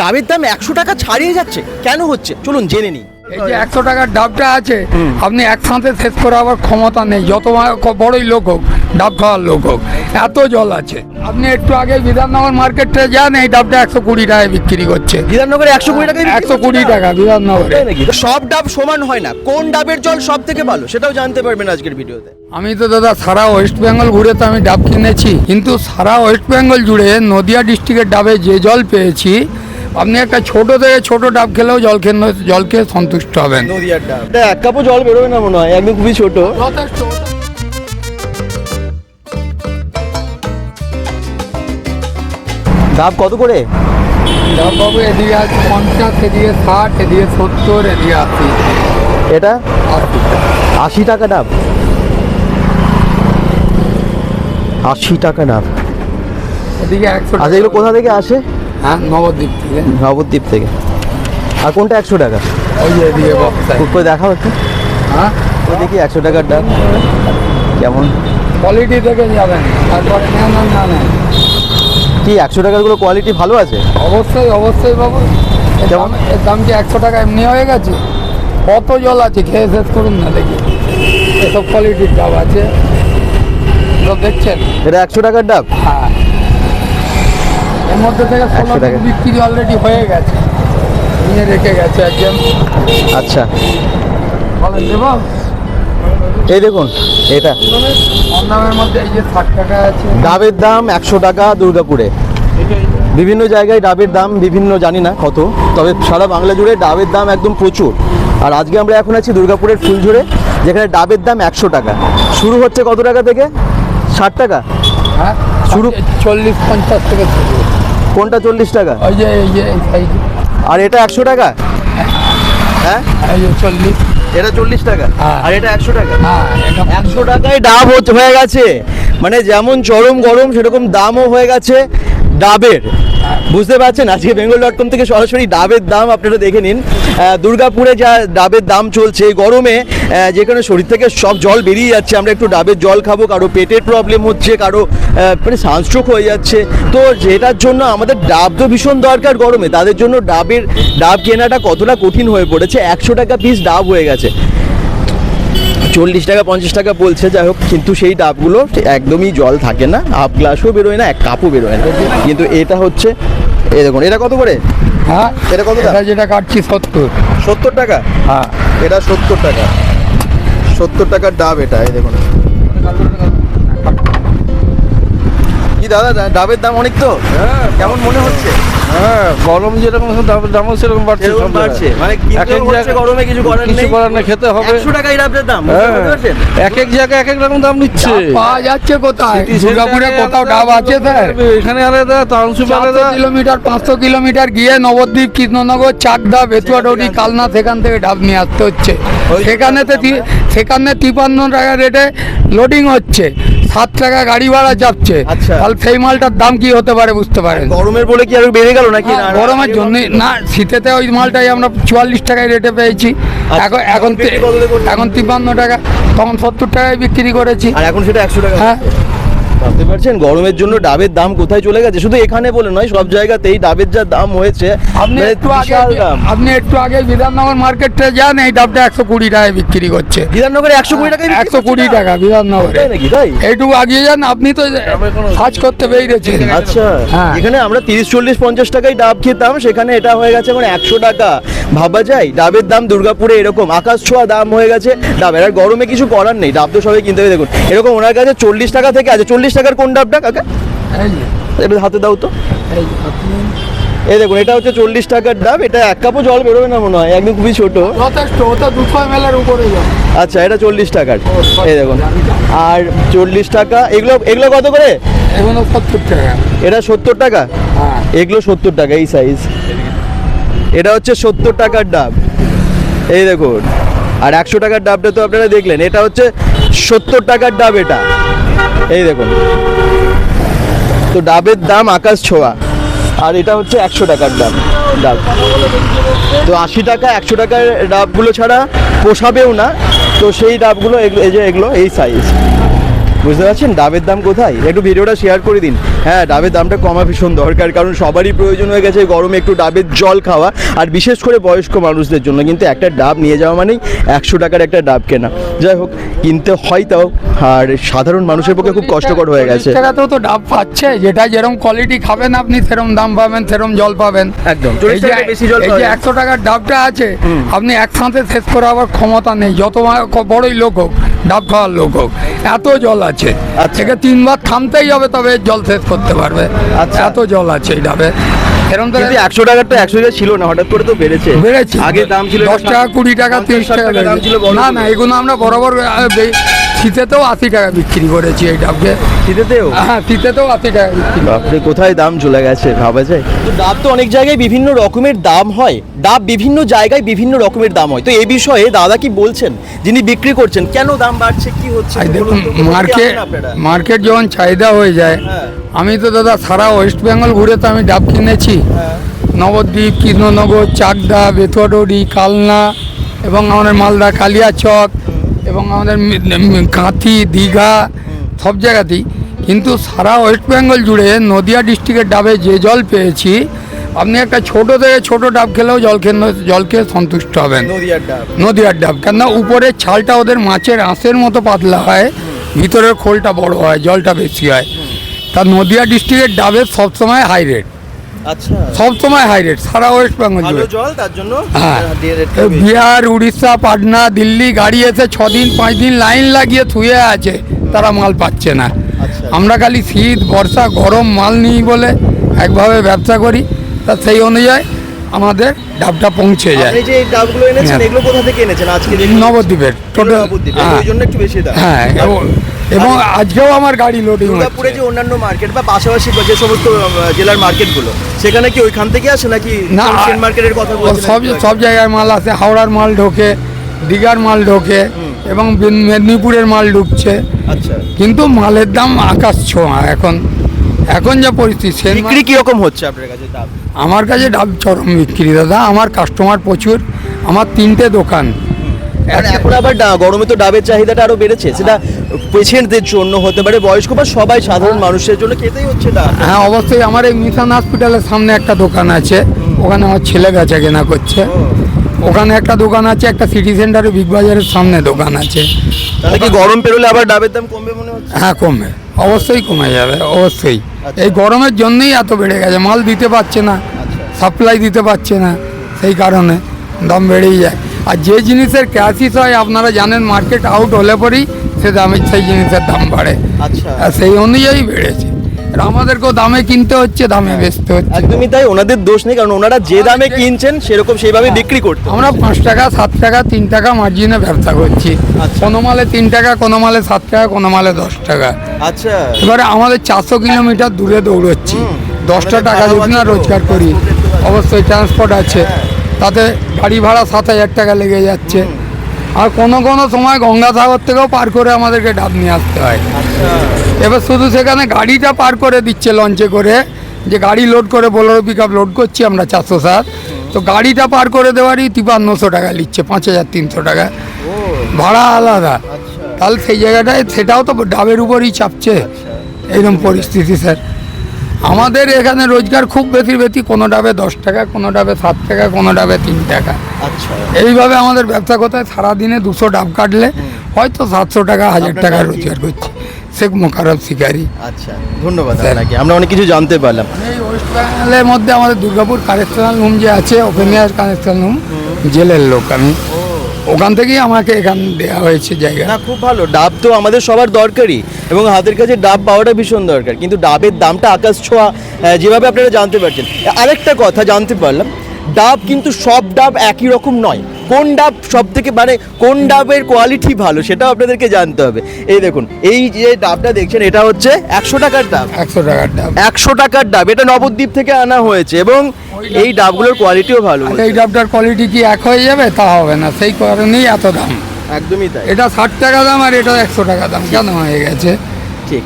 ডাবের দাম একশো টাকা ছাড়িয়ে যাচ্ছে। কেন হচ্ছে? চলুন জেনে নিই। এই যে একশো টাকার ডাবটা আছে আপনি একসাথে শেষ করে আবার ক্ষমতা নেই। যত বড়ই লোক হোক ডাব খাওয়ার লোক হোক এত জল আছে। আপনি একটু আগে বিধাননগর মার্কেটে যান এই ডাবটা একশো কুড়ি টাকায় বিক্রি করছে। বিধাননগরে একশো কুড়ি টাকা একশো কুড়ি টাকা বিধাননগরে। সব ডাব সমান হয় না। কোন ডাবের জল সব থেকে ভালো? সেটাও জানতে পারবেন আজকের ভিডিওতে। আমি তো দাদা সারা ওয়েস্ট বেঙ্গল ঘুরে তো আমি ডাব কিনেছি কিন্তু সারা ওয়েস্ট বেঙ্গল জুড়ে নদিয়া ডিস্ট্রিক্টের ডাবে যে জল পেয়েছি আপনি একটা ছোট থেকে ছোট ডাব খেলেও জল খেলে জল খেয়ে সন্তুষ্ট হবেন। এক কাপও জল বেরোবে না মনে হয় একদম খুবই ছোট। যথেষ্ট। ডাব কত করে? ডাব বাবু এদিকে আছে পঞ্চাশ এদিকে ষাট এদিকে সত্তর এদিকে আশি। এটা? আশি। টাকা ডাব। আশি টাকা ডাব। এদিকে একশো আচ্ছা এগুলো কোথা থেকে আসে? হ্যাঁ নবদ্বীপ থেকে। নবদ্বীপ থেকে। আর কোনটা একশো টাকা? ওই যে এদিকে করে দেখাও একটু। হ্যাঁ? ওই দেখি একশো টাকার ডাব। কেমন? কোয়ালিটি থেকে যাবেন। তারপরে নেন আর না নেন কি একশো টাকারগুলো কোয়ালিটি ভালো আছে? অবশ্যই অবশ্যই বাবু। কেমন? দাম- এর দাম কি একশো টাকা এমনি হয়ে গেছে? কত জল আছে? খেয়ে শেষ করুন না দেখি। এসব কোয়ালিটির ডাব আছে। দেখছেন? এটা একশো টাকার ডাব? হ্যাঁ। এর মধ্যে থেকে ষোলো বিক্রি অলরেডি হয়ে গেছে। নিয়ে রেখে গেছে একজন আচ্ছা। বলেন দেবো। এই দেখুন এটা। কম দামের মধ্যে এই যে ষাট টাকা আছে। ডাবের দাম একশো টাকা দুর্গাপুরে বিভিন্ন জায়গায় ডাবের দাম বিভিন্ন জানি না কত তবে সারা বাংলা জুড়ে ডাবের দাম একদম প্রচুর। আর আজকে আমরা এখন আছি দুর্গাপুরের ফুলঝুরে যেখানে ডাবের দাম একশো টাকা। শুরু হচ্ছে কত টাকা থেকে? ষাট টাকা? হ্যাঁ শুরু- চল্লিশ পঞ্চাশ থেকে শুরু। কোনটা চল্লিশ টাকা? ওই যে এই যে এই সাইজ আর এটা একশো টাকা? হ্যাঁ? এই যে চল্লিশ। এটা চল্লিশ টাকা? হ্যাঁ। আর এটা একশো টাকা? হ্যাঁ এটা একশো টাকায় ডাব হচ্ছে- হয়ে গেছে। মানে যেমন চরম গরম সেরকম দামও হয়ে গেছে ডাবের। বুঝতে পারছেন? আজকে বেঙ্গল ডট কম থেকে সরাসরি ডাবের দাম আপনারা দেখে নিন। দুর্গাপুরে যা ডাবের দাম চলছে গরমে যেখানে শরীর থেকে সব জল বেরিয়ে যাচ্ছে, আমরা একটু ডাবের জল খাব, কারও পেটের প্রবলেম হচ্ছে, কারও মানে সানস্ট্রোক হয়ে যাচ্ছে। তো যেটার জন্য আমাদের ডাব তো ভীষণ দরকার গরমে, তাদের জন্য ডাবের, ডাব কেনাটা কতটা কঠিন হয়ে পড়েছে, একশো টাকা পিস ডাব হয়ে গেছে। চল্লিশ টাকা, পঞ্চাশ টাকা বলছে, যাই হোক, কিন্তু সেই ডাবগুলো একদমই জল থাকে না হাফ গ্লাসও বেরোয় না, এক কাপও বেরোয় না। কিন্তু এটা হচ্ছে দেখুন, এটা কত করে? হ্যাঁ? এটা কত? যেটা কাটছি সত্তর। সত্তর টাকা? হ্যাঁ। এটা সত্তর টাকা। সত্তর টাকার ডাব এটা এই দেখুন। দাদা ডাবের দাম অনেক তো? কেমন মনে হচ্ছে? হ্যাঁ গরম যেরকম এখন দাম দামও সেরকম বাড়ছে বাড়ছে। মানে এক এক জায়গায়- গরমে কিছু করার কিছু করার নেই খেতে হবে। একশো টাকা ডাবের দাম বুঝতে হ্যাঁ? এক এক জায়গায় এক এক রকম দাম নিচ্ছে। পাওয়া যাচ্ছে কোথায়? দুর্গাপুরে কোথাও ডাব আছে স্যার? এখানে আলাদা টাউনশিপ আলাদা। কিলোমিটার পাঁচশো কিলোমিটার গিয়ে নবদ্বীপ কৃষ্ণনগর চাকদা বেতুয়াডৌরি কালনা সেখান থেকে ডাব নিয়ে আসতে হচ্ছে। সেখানেতে তি- সেখানে তিপান্ন টাকা রেটে লোডিং হচ্ছে। সাত টাকা গাড়ি ভাড়া যাচ্ছে। আচ্ছা। তাহলে সেই মালটার দাম কি হতে পারে বুঝতে পারেন? গরমের বলে কি আর বেড়ে গেল নাকি? হ্যাঁ, গরমের জন্য না শীতেতে ওই মালটাই আমরা চুয়াল্লিশ টাকায় রেটে পেয়েছি। এখন এখন করে? এখন তিপ্পান্ন টাকা তখন সত্তর টাকায় বিক্রি করেছি। আর এখন সেটা একশো টাকা। হ্যাঁ। ভাবতে পারছেন? গরমের জন্য ডাবের দাম কোথায় চলে গেছে? শুধু এখানে বলে নয় সব জায়গাতেই ডাবের যা দাম হয়েছে আপনি মানে একটু আগে আপনি একটু আগে বিধাননগর মার্কেটে যান এই ডাবটা একশো কুড়ি টাকায় বিক্রি করছে। বিধাননগরে একশো কুড়ি টাকা একশো কুড়ি টাকা বিধাননগরে। নাকি? তাই? এইটুকু আগিয়ে যান আপনি তো কাজ করতে বেরিয়েছেন। আচ্ছা হ্যাঁ। এখানে আমরা তিরিশ চল্লিশ পঞ্চাশ টাকায় ডাব খেতাম সেখানে এটা হয়ে গেছে এখন একশো টাকা। ভাবা যায় ডাবের দাম দুর্গাপুরে এরকম আকাশ ছোঁয়া দাম হয়ে গেছে ডাবের। আর গরমে কিছু করার নেই ডাব তো সবাই কিনতে হবে। দেখুন এরকম ওনার কাছে চল্লিশ টাকা থেকে আছে চল্লিশ টাকার কোন ডাবটা কাকা? এটা হাতে দাও তো। এই দেখুন এটা হচ্ছে চল্লিশ টাকার ডাব এটা এক কাপও জল বেরোবে না মনে হয় একদম খুবই ছোট। যথেষ্ট ওটা দুশো এম উপরে আচ্ছা এটা চল্লিশ টাকার এই দেখুন। আর চল্লিশ টাকা এগুলো এগুলো কত করে? এগুলো সত্তর টাকা। এটা সত্তর টাকা? হ্যাঁ। এগুলো সত্তর টাকা এই সাইজ এটা হচ্ছে সত্তর টাকার ডাব। এই দেখুন আর একশো টাকার ডাবটা তো আপনারা দেখলেন এটা হচ্ছে সত্তর টাকার ডাব এটা। এই দেখুন। তো ডাবের দাম আকাশ ছোঁয়া। আর এটা হচ্ছে একশো টাকার ডাব ডাব। তো আশি টাকা, একশো টাকার ডাবগুলো ছাড়া পোষাবেও না। তো সেই ডাবগুলো এই যে এগুলো, এই সাইজ বুঝতে পারছেন? ডাবের দাম কোথায়? একটু ভিডিওটা শেয়ার করে দিন। হ্যাঁ ডাবের দামটা কমা ভীষণ দরকার কারণ সবারই প্রয়োজন হয়ে গেছে গরমে একটু ডাবের জল খাওয়া আর বিশেষ করে বয়স্ক মানুষদের জন্য। কিন্তু একটা ডাব নিয়ে যাওয়া মানেই একশো টাকার একটা ডাব কেনা। যাই হোক কিনতে হয় তাও আর সাধারণ মানুষের পক্ষে খুব কষ্টকর হয়ে গেছে। টাকাতেও তো ডাব পাচ্ছে যেটা যেরকম কোয়ালিটি খাবেন আপনি সেরকম দাম পাবেন সেরকম জল পাবেন। একদম, এই যে একশো টাকার ডাবটা আছে আপনি একসাথে শেষ করে আবার ক্ষমতা নেই। যত বড়ই লোক হোক ডাব খাওয়ার লোক হোক এত জল আছে। আচ্ছা। থেকে তিনবার থামতেই হবে তবে জল শেষ করতে পারবে। আচ্ছা। এত জল আছে এই ডাবে। এরকম তো একশো তো একশো টাকা ছিল না হঠাৎ করে তো বেড়েছে। বেড়েছে। আগে দাম ছিল দশ টাকা কুড়ি টাকা তিরিশ টাকা দাম ছিল না না এগুলো আমরা বরাবর শীতেতেও আশি টাকা বিক্রি করেছি এই ডাবকে। শীতেতেও? হ্যাঁ শীতেতেও আশি টাকা বিক্রি। বাপরে কোথায় দাম চলে গেছে ভাবা যায়? তো ডাব তো অনেক জায়গায় বিভিন্ন রকমের দাম হয়। ডাব বিভিন্ন জায়গায় বিভিন্ন রকমের দাম হয়। তো এই বিষয়ে দাদা কি বলছেন? যিনি বিক্রি করছেন কেন দাম বাড়ছে কি হচ্ছে? মার্কেট মার্কেট যখন চাহিদা হয়ে যায় হ্যাঁ। আমি তো দাদা সারা ওয়েস্ট বেঙ্গল ঘুরে তো আমি ডাব কিনেছি। হ্যাঁ। নবদ্বীপ কৃষ্ণনগর চাকদা বেথুয়াডৌড়ি কালনা এবং আমাদের মালদা কালিয়াচক এবং আমাদের কাঁথি দীঘা সব জায়গাতেই। কিন্তু সারা ওয়েস্ট বেঙ্গল জুড়ে নদিয়া ডিস্ট্রিক্টের ডাবে যে জল পেয়েছি আপনি একটা ছোট থেকে ছোট ডাব খেলেও জল খেলে জল খেয়ে সন্তুষ্ট হবেন। নদিয়ার ডাব। নদীয়ার ডাব। কেননা উপরের ছালটা ওদের মাছের আঁশের মতো পাতলা হয় ভিতরের খোলটা বড় হয় জলটা বেশি হয়। তা নদিয়া ডিস্ট্রিক্টের ডাবের সবসময় হাই রেট আচ্ছা। সবসময় হাই রেট সারা ওয়েস্ট বেঙ্গল জুড়ে। জল তার জন্য হ্যাঁ। বিহার উড়িষ্যা পাটনা দিল্লি গাড়ি এসে ছ দিন পাঁচ দিন লাইন লাগিয়ে থুয়ে আছে তারা মাল পাচ্ছে না। আচ্ছা। আমরা খালি শীত বর্ষা গরম মাল নিই বলে একভাবে ব্যবসা করি। তা সেই অনুযায়ী আমাদের ডাবটা পৌঁছে যায়। আপনি যে ডাবগুলো এনেছেন হ্যাঁ। এগুলো কোথা থেকে এনেছেন? আজকে। নবদ্বীপের টোটাল হ্যাঁ। ওই জন্য একটু বেশি দাম। হ্যাঁ এবং আজকেও আমার গাড়ি লোডিং দুর্গাপুরে যে অন্যান্য মার্কেট বা পাশাপাশি যে সমস্ত জেলার মার্কেটগুলো সেখানে কি ওইখান থেকে আসে নাকি না মার্কেটের কথা সব সব জায়গায় মাল আছে হাওড়ার মাল ঢোকে দীঘার মাল ঢোকে এবং মেদিনীপুরের মাল ঢুকছে। আচ্ছা। কিন্তু মালের দাম আকাশ ছোঁয়া এখন। এখন যা পরিস্থিতি বিক্রি কীরকম হচ্ছে আপনার কাছে ডাব আমার কাছে ডাব চরম বিক্রি দাদা। আমার কাস্টমার প্রচুর। আমার তিনটে দোকান। এখন আবার গরমে তো ডাবের চাহিদাটা আরও বেড়েছে। সেটা পেশেন্টদের জন্য হতে পারে বয়স্ক বা সবাই সাধারণ মানুষের জন্য খেতেই হচ্ছে ডাব হ্যাঁ অবশ্যই আমার এই মিশন হসপিটালের সামনে একটা দোকান আছে। ওখানে আমার ছেলে বেচা কেনা করছে। ওখানে একটা দোকান আছে একটা সিটি সেন্টারে বিগ বাজারের সামনে দোকান আছে। তাহলে কি গরম পেরোলে আবার ডাবের দাম কমবে মনে হচ্ছে? হ্যাঁ কমবে। অবশ্যই কমে যাবে অবশ্যই। আচ্ছা। এই গরমের জন্যই এত বেড়ে গেছে মাল দিতে পারছে না আচ্ছা। সাপ্লাই দিতে পারছে না সেই কারণে দাম বেড়েই যায়। আর যে জিনিসের ক্রাইসিস হয় আপনারা জানেন মার্কেট আউট হলে পরেই সে দামের সেই জিনিসের দাম বাড়ে। আচ্ছা। আর সেই অনুযায়ী বেড়েছে। আর আমাদেরকেও দামে কিনতে হচ্ছে দামে বেচতে হচ্ছে। একদমই তাই ওনাদের দোষ নেই কারণ ওনারা যে দামে কিনছেন সেরকম সেইভাবে বিক্রি করতে আমরা পাঁচ টাকা সাত টাকা তিন টাকা মার্জিনে ব্যবসা করছি। আচ্ছা। কোনো মালে তিন টাকা কোনো মালে সাত টাকা কোনো মালে দশ টাকা। আচ্ছা। এবারে আমাদের চারশো কিলোমিটার দূরে দৌড়চ্ছি। দশটা টাকা যদি না রোজগার করি। অবশ্যই ট্রান্সপোর্ট আছে। হ্যাঁ। তাতে গাড়ি ভাড়া সাত হাজার টাকা লেগে যাচ্ছে। আর কোনো কোনো সময় গঙ্গাসাগর থেকেও পার করে আমাদেরকে ডাব নিয়ে আসতে হয়। আচ্ছা। এবার শুধু সেখানে গাড়িটা পার করে দিচ্ছে লঞ্চে করে। যে গাড়ি লোড করে বোলেরো পিক আপ লোড করছি আমরা চারশো সাত। তো গাড়িটা পার করে দেওয়ারই তিপান্নশো টাকা নিচ্ছে পাঁচ হাজার তিনশো টাকা। ভাড়া আলাদা। আচ্ছা। তাহলে সেই জায়গাটায় সেটাও তো ডাবের উপরই চাপছে। এইরকম পরিস্থিতি স্যার। আমাদের এখানে রোজগার খুব বেশি বেশি কোনো ডাবে দশ টাকা কোনো ডাবে সাত টাকা কোনো ডাবে তিন টাকা। আচ্ছা। এইভাবে আমাদের ব্যবসা কোথায় সারাদিনে দুশো ডাব কাটলে হয়তো সাতশো টাকা হাজার টাকা রোজগার করছি শেখ মোকারব শিকারি। আচ্ছা ধন্যবাদ। আপনাকে। আমরা অনেক কিছু জানতে পারলাম। এই ওয়েস্ট বেঙ্গলের মধ্যে আমাদের দুর্গাপুর কানেকশনাল রুম যে আছে ওপেন কানেকশনাল রুম জেলের লোক আমি। ওখান থেকেই আমাকে এখান দেওয়া হয়েছে জায়গা। না খুব ভালো। ডাব তো আমাদের সবার দরকারই এবং হাতের কাছে ডাব পাওয়াটা ভীষণ দরকার। কিন্তু ডাবের দামটা আকাশ ছোঁয়া যেভাবে আপনারা জানতে পারছেন। আরেকটা কথা জানতে পারলাম। ডাব কিন্তু সব ডাব একই রকম নয়। কোন ডাব সব থেকে মানে কোন ডাবের কোয়ালিটি ভালো সেটাও আপনাদেরকে জানতে হবে। এই দেখুন এই যে ডাবটা দেখছেন এটা হচ্ছে একশো টাকার ডাব। একশো টাকার ডাব। একশো টাকার ডাব এটা নবদ্বীপ থেকে আনা হয়েছে এবং এই ডাবগুলোর কোয়ালিটিও ভালো আর এই ডাবটার কোয়ালিটি কি এক হয়ে যাবে? তা হবে না সেই কারণেই এত দাম। একদমই তাই। এটা ষাট টাকা দাম আর এটা একশো টাকা দাম কেন হয়ে গেছে? ঠিক।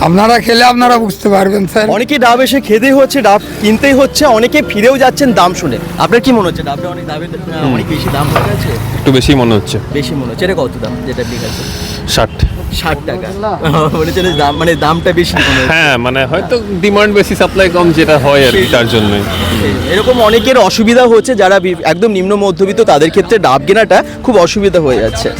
আপনারা খেলে আপনারা বুঝতে পারবেন স্যার। অনেকে ডাব এসে খেতে হচ্ছে ডাব কিনতেই হচ্ছে অনেকে ফিরেও যাচ্ছেন দাম শুনে। আপনার কি মনে হচ্ছে ডাবটা অনেক দামের অনেক বেশি দাম হয়ে গেছে? একটু বেশি মনে হচ্ছে। বেশি মনে হচ্ছে। এটা কত দাম? যেটা বিকাছে ষাট। টাকা। দাম মানে দামটা বেশি হ্যাঁ মানে হয়তো ডিমান্ড বেশি সাপ্লাই কম যেটা হয় আর কি তার জন্যই। এরকম অনেকের অসুবিধা হচ্ছে যারা একদম নিম্ন মধ্যবিত্ত তাদের ক্ষেত্রে ডাব কেনাটা খুব অসুবিধা হয়ে যাচ্ছে।